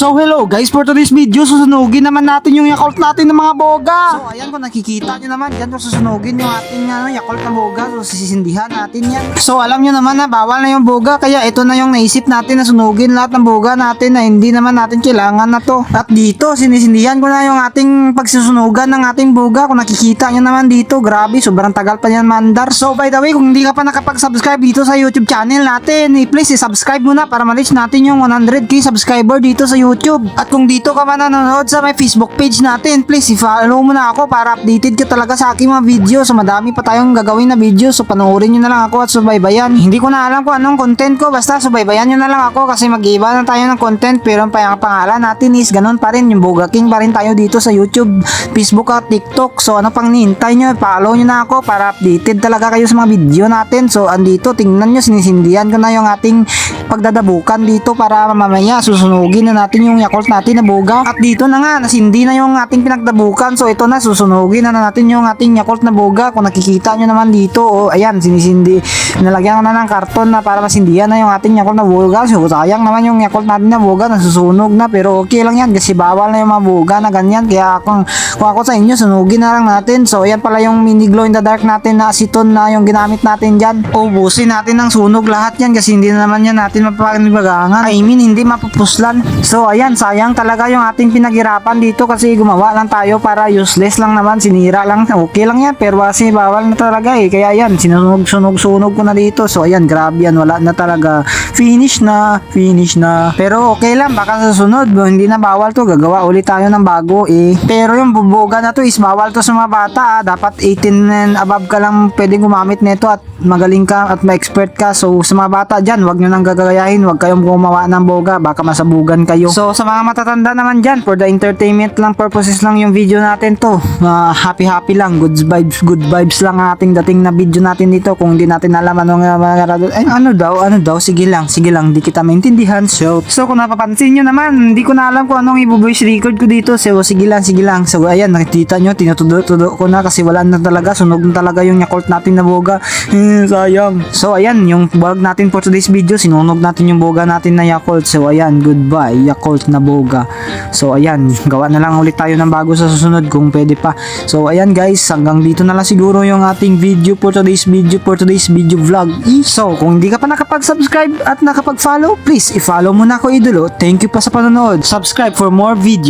So hello guys, for today's video, susunugin naman natin yung Yakult natin ng mga boga. So ayan kung nakikita nyo naman, dyan susunugin yung ating ano, Yakult na boga, so sisindihan natin yan. So alam nyo naman na bawal na yung boga, kaya ito na yung naisip natin na sunugin lahat ng boga natin na hindi naman natin kailangan na to. At dito, sinisindihan ko na yung ating pagsusunugan ng ating boga. Kung nakikita nyo naman dito, grabe, sobrang tagal pa yan mandar. So by the way, kung hindi ka pa nakapag-subscribe dito sa YouTube channel natin, eh, please i-subscribe mo na para ma-reach natin yung 100k subscriber dito sa YouTube. At kung dito ka man nanonood sa may Facebook page natin, please i-follow mo na ako para updated ka talaga sa aking mga video. So madami pa tayong gagawin na video, so panoorin nyo na lang ako at subaybayan. Hindi ko na alam kung anong content ko, basta subaybayan nyo na lang ako kasi mag-iba na tayo ng content pero ang pang- pangalan natin is ganun pa rin, yung Boga King pa rin tayo dito sa YouTube, Facebook at TikTok. So ano pang nihintay nyo, follow nyo na ako para updated talaga kayo sa mga video natin. So andito, tingnan nyo, sinisindihan ko na yung ating pagdadabukan dito para mamaya susunugin na natin yung Yakult natin na boga. At dito na nga, nasindi na yung ating pinagdabukan. So ito na, susunugin na, natin yung ating Yakult na boga. Kung nakikita nyo naman dito, oh, ayan, sinisindi. Nalagyan ko na ng karton na para masindihan na yung ating Yakult na boga. So sayang naman yung Yakult natin na boga, nasusunog na. Pero okay lang yan kasi bawal na yung mga boga na ganyan. Kaya kung, kung ako sa inyo, sunugin na lang natin. So ayan pala yung mini glow in the dark natin na aceton na yung ginamit natin dyan. Ubusin natin ng sunog lahat yan kasi hindi na naman yan natin mapapanibagangan. I mean, hindi mapupuslan. So ayan, sayang talaga yung ating pinaghirapan dito kasi gumawa lang tayo para useless lang naman, sinira lang. Okay lang yan, pero kasi bawal na talaga eh. Kaya yan, sinunog, sunog, sunog ko na dito. So ayan, grabe yan, wala na talaga. Finish na, finish na. Pero okay lang, baka sa sunod, hindi na bawal to, gagawa ulit tayo ng bago eh. Pero yung buboga na to is bawal to sa mga bata ah. Dapat 18 and above ka lang pwedeng gumamit nito at magaling ka at ma-expert ka. So sa mga bata dyan, wag nyo nang gagayahin, wag kayong gumawa ng boga, baka masabugan kayo. So sa mga matatanda naman dyan, for the entertainment lang purposes lang yung video natin to. Ah, happy happy lang, good vibes, good vibes lang ang ating dating na video natin dito. Kung hindi natin alam anong uh, eh, ano daw, ano daw, sige lang, sige lang, di kita maintindihan. So, so kung napapansin nyo naman, hindi ko na alam kung anong ibo-voice record ko dito. So sige lang, sige lang. So ayan, nakikita nyo, tinutudo-tudo ko na kasi wala na talaga, sunog na talaga yung Yakult natin na boga. Eh, sayang. So ayan, yung vlog natin for today's video, sinunog natin yung boga natin na Yakult. So ayan, goodbye, Yakult na boga. So ayan, gawa na lang ulit tayo ng bago sa susunod kung pwede pa. So ayan guys, hanggang dito na lang siguro yung ating video for today's video for today's video vlog. So kung hindi ka pa nakapag-subscribe at nakapag-follow, please i-follow mo na ako idolo. Thank you pa sa panonood. Subscribe for more video.